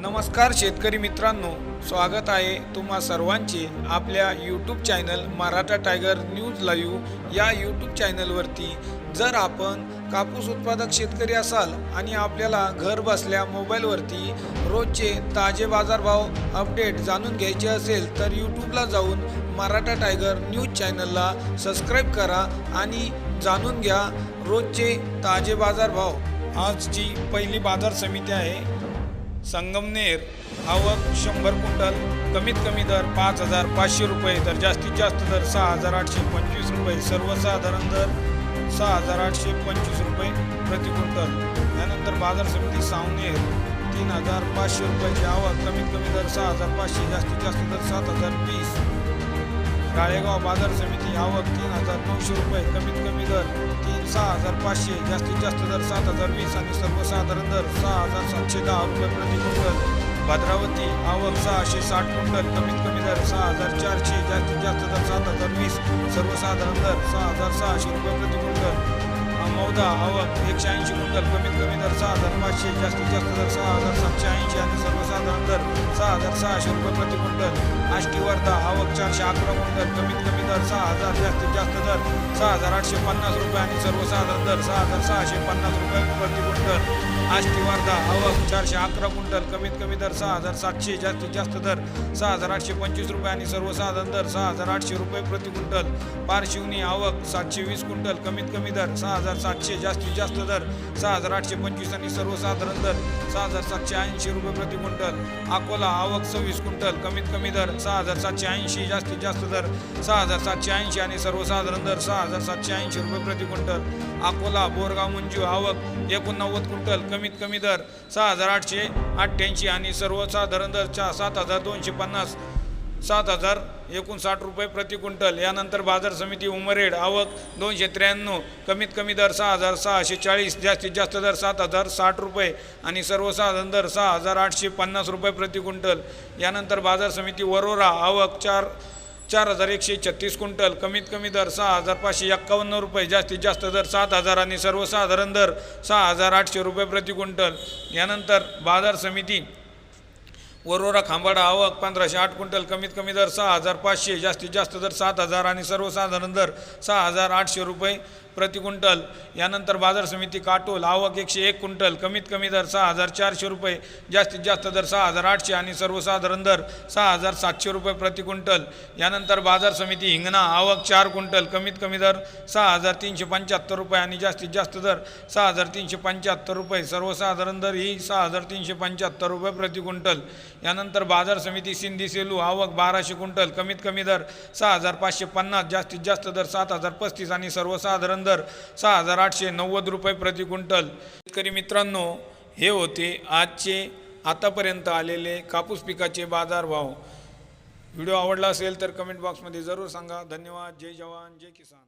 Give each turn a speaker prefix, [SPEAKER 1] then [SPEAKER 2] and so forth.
[SPEAKER 1] नमस्कार शेतकरी मित्रांनो स्वागत आहे तुम्हा सर्वांचे आपल्या YouTube channel Maratha tiger news live या यूट्यूब चॅनलवरती जर आपण कापूस उत्पादक शेतकरी असाल आणि आपल्याला घर बसल्या मोबाईलवरती रोजचे ताजे बाजारभाव अपडेट जाणून घ्यायचे असेल तर यूट्यूबला जाऊन मराठा टायगर न्यूज चॅनलला सबस्क्राईब करा आणि जाणून घ्या रोजचे ताजे बाजारभाव. आजची पहिली बाजार समिती आहे. संगमनेर आवक शंभर क्विंटल कमीत कमी दर पाच हजार पाचशे रुपये तर जास्तीत जास्त दर सहा हजार आठशे पंचवीस रुपये सर्वसाधारण दर सहा हजार आठशे पंचवीस रुपये प्रति क्विंटल. त्यानंतर बाजार समिती सावनेर तीन हजार पाचशे रुपयाची आवक कमीत कमी दर सहा हजार पाचशे जास्तीत जास्त दर सात हजार वीस. काळेगाव बाजार समिती आवक तीन हजार नऊशे रुपये कमीत कमी दर तीन सहा हजार पाचशे जास्तीत जास्त दर सात हजार वीस आणि सर्वसाधारण दर सहा हजार सातशे दहा रुपये प्रति क्विंटल. भद्रावती आवक सहाशे साठ क्विंटल कमीत कमी दर सहा हजार चारशे जास्तीत जास्त दर सात हजार वीस सर्वसाधारण दर सहा हजार सहाशे रुपये प्रति क्विंटल. मौदा आवक एकशे ऐंशी क्विंटल कमीत कमी दर सहा हजार पाचशे जास्तीत जास्त दर सहा हजार सातशे ऐंशी आणि सर्वसाधारण दर सहा हजार सहाशे रुपये प्रति क्विंटल आष्टी वर्धा आवक चारशे अकरा क्विंटल कमीत कमी दर सहा हजार जास्तीत जास्त दर सहा हजार आठशे पन्नास रुपये आणि सर्वसाधारण दर सहा हजार सहाशे पन्नास रुपये प्रति क्विंटल आष्टी वर्धा आवक चारशे अकरा क्विंटल कमीत कमी दर सहा हजार सातशे जास्तीत जास्त दर सहा हजार आठशे पंचवीस रुपये आणि सर्वसाधारण दर सहा हजार आठशे रुपये प्रति क्विंटल पारशिवनी आवक सातशे वीस क्विंटल कमीत कमी दर सहा हजार सातशे जास्तीत जास्त दर सहा हजार आठशे पंचवीस आणि सर्वसाधारण दर सहा हजार सातशे ऐंशी रुपये प्रति क्विंटल अकोला आवक सव्वीस क्विंटल कमीत कमी दर सहा हजार सातशे ऐंशी जास्तीत जास्त दर सहा हजार सातशे ऐंशी आणि सर्वसाधारण दर सहा हजार सातशे ऐंशी रुपये प्रति क्विंटल अकोला बोरगाव मंजू आवक एकोणनव्वद क्विंटल कमीत कमी दर सहा हजार आठशे अठ्ठ्याऐंशी आणि सर्वसाधारण दर चा सात हजार दोनशे पन्नास सात हजार एकोणसाठ रुपये प्रति क्विंटल. यानंतर बाजार समिती उमरेड आवक दोनशे त्र्याण्णव कमीत कमी दर सहा हजार सहाशे चाळीस जास्तीत जास्त दर सात हजार साठ रुपये आणि सर्वसाधारण दर सहा हजार आठशे पन्नास रुपये प्रति क्विंटल. यानंतर बाजार समिती वरोरा आवक चार चार हजार एकशे छत्तीस क्विंटल कमीत कमी दर सहा हजार पाचशे एक्कावन्न रुपये जास्तीत जास्त दर सात हजार आणि सर्वसाधारण दर सहा हजार आठशे रुपये प्रति क्विंटल. यानंतर बाजार समिती वरोरा खांबाडा आवक पंधराशे आठ क्विंटल कमीत कमी दर सहा हजार पाचशे जास्तीत जास्त दर सात हजार आणि सर्वसाधारण दर सहा हजार आठशे रुपये. प्रति क्विंटल यानंतर बाजार समिती काटोल आवक एकशे एक क्विंटल कमीत कमी दर सहा हजार चारशे रुपये जास्तीत जास्त दर सहा हजार आठशे आणि सर्वसाधारण दर सहा हजार सातशे रुपये प्रति क्विंटल. यानंतर बाजार समिती हिंगणा आवक चार क्विंटल कमीत कमी दर सहा हजार तीनशे पंच्याहत्तर रुपये आणि जास्तीत जास्त दर सहा हजार तीनशे पंच्याहत्तर रुपये. सर्वसाधारण दर ही सहा हजार तीनशे पंच्याहत्तर रुपये प्रति क्विंटल. यानंतर बाजार समिती सिंधी सेलू आवक बाराशे क्विंटल कमीत कमी दर सहा हजार पाचशे पन्नास जास्तीत जास्त दर सात हजार पस्तीस आणि सर्वसाधारण दर सहा हजार आठशे नव्वद रुपये प्रति क्विंटल. शेतकरी मित्रांनो हे होते आजचे आतापर्यंत आलेले कापूस पिकाचे बाजारभाव. व्हिडिओ आवडला असेल तर कमेंट बॉक्समध्ये जरूर सांगा. धन्यवाद. जय जवान. जय किसान.